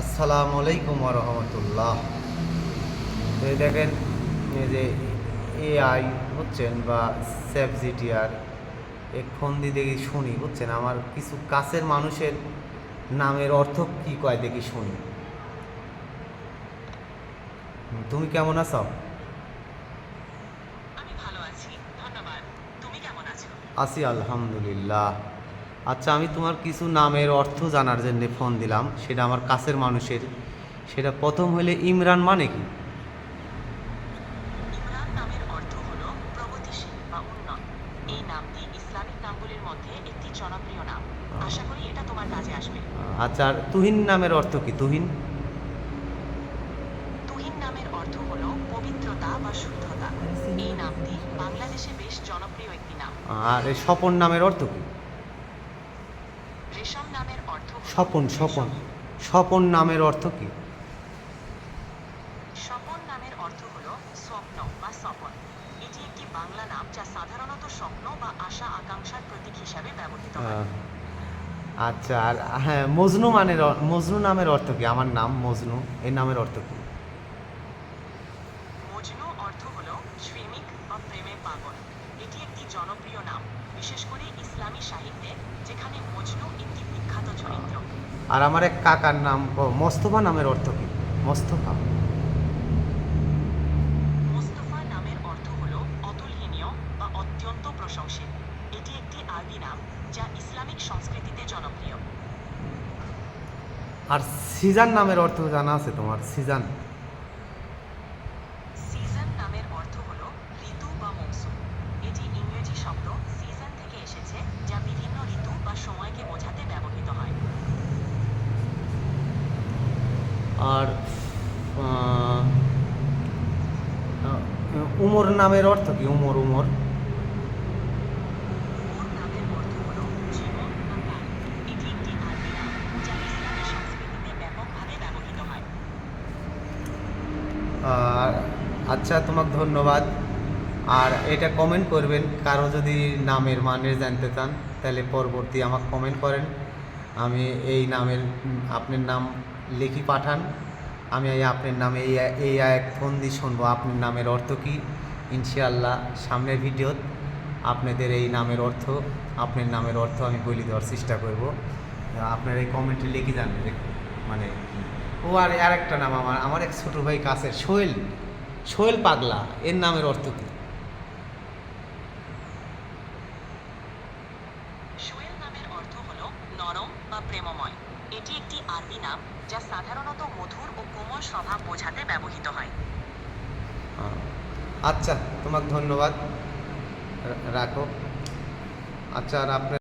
আসসালামু আলাইকুম রহমতুল্লাহ। তো এই দেখেন এই যে এআই বুঝছেন বা সেফ জিটিআর এক ফন্দি দেখি শুনি বুঝছেন? আমার কিছু কাছের মানুষের নামের অর্থ কি কয় দেখি শুনি। তুমি কেমন আছো? আমি ভালো আছি ধন্যবাদ। তুমি কেমন আছো? আছি আলহামদুলিল্লাহ। আচ্ছা আমি তোমার কিছু নামের অর্থ জানার জন্য ফোন দিলাম। সেটা আমার কাছের মানুষের। সেটা প্রথম হলে ইমরান মানে কি? ইমরান নামের অর্থ হল প্রগতিশীল বা উন্নত। এই নামটি ইসলামিক নামগুলির মধ্যে একটি জনপ্রিয় নাম। আশা করি এটা তোমার কাজে আসবে। আচ্ছা আর তুহিন নামের অর্থ কি? তুহিন? তুহিন নামের অর্থ হল পবিত্রতা বা শুদ্ধতা। এই নামটি বাংলাদেশে বেশ জনপ্রিয় একটি নাম। আর এই স্বপন নামের অর্থ কি রেশম নামের অর্থ হল স্বপন স্বপন। স্বপন নামের অর্থ কি? স্বপন নামের অর্থ হল স্বপ্ন বা স্বপন। এটি একটি বাংলা নাম যা সাধারণত স্বপ্ন বা আশা আকাঙ্ক্ষার প্রতীক হিসাবে ব্যবহৃত হয়। আচ্ছা আর হ্যাঁ মজনু মানের মজনু নামের অর্থ কি? আমার নাম মজনু এই নামের অর্থ কি? মজনু অর্থ হল প্রেমিক বা প্রেমে পাগল। এটি একটি জনপ্রিয় নাম। বিশেষ করে ইসলামী সাহিত্যে যেখানে মজনু একটি বিখ্যাত চরিত্র। আর আমার এক কাকার নাম মোস্তফা নামের অর্থ কি? মোস্তফা। মোস্তফা নামের অর্থ হল অতুলনীয় বা অত্যন্ত প্রশংসিত এটি একটি আরবি নাম যা ইসলামিক সংস্কৃতিতে জনপ্রিয়। আর সিজান নামের অর্থ জানা আছে তোমার সিজন নামের অর্থ হল ঋতু বা মৌসুম এটি ইংরেজি শব্দ সিজন থেকে এসেছে যা বিভিন্ন ঋতু বা সময়কে বোঝাতে ব্যবহৃত হয় আর উমর নামের অর্থ কি? উমর উমর। আচ্ছা তোমাকে ধন্যবাদ। আর এটা কমেন্ট করবেন, কারও যদি নামের মানে জানতে চান, তাহলে পরবর্তী আমাকে কমেন্ট করেন। আমি এই নামের, আপনার নাম লিখি পাঠান। আমি আপনার নামে এই এই এক ফোন দিয়ে শুনব। আপনার নামের অর্থ কি? ইনশাআল্লাহ, সামনের ভিডিওত আপনাদের এই নামের অর্থ, আপনার নামের অর্থ আমি বলে দেওয়ার চেষ্টা করব। আপনার এই কমেন্টে লিখে জানবে যে মানে ও আর আর একটা নাম আমার আমার এক ছোটো ভাই কাছের, সোহেল। সোহেল পাগলা, এর নামের অর্থ কি? শোয়েল নামের অর্থ হল নরম বা প্রেমময়। এটি একটি আরবি নাম যা সাধারণত মধুর ও কোমল স্বভাব বোঝাতে ব্যবহৃত হয়। আচ্ছা তোমাকে ধন্যবাদ। রাখো। আচ্ছা আর আপনার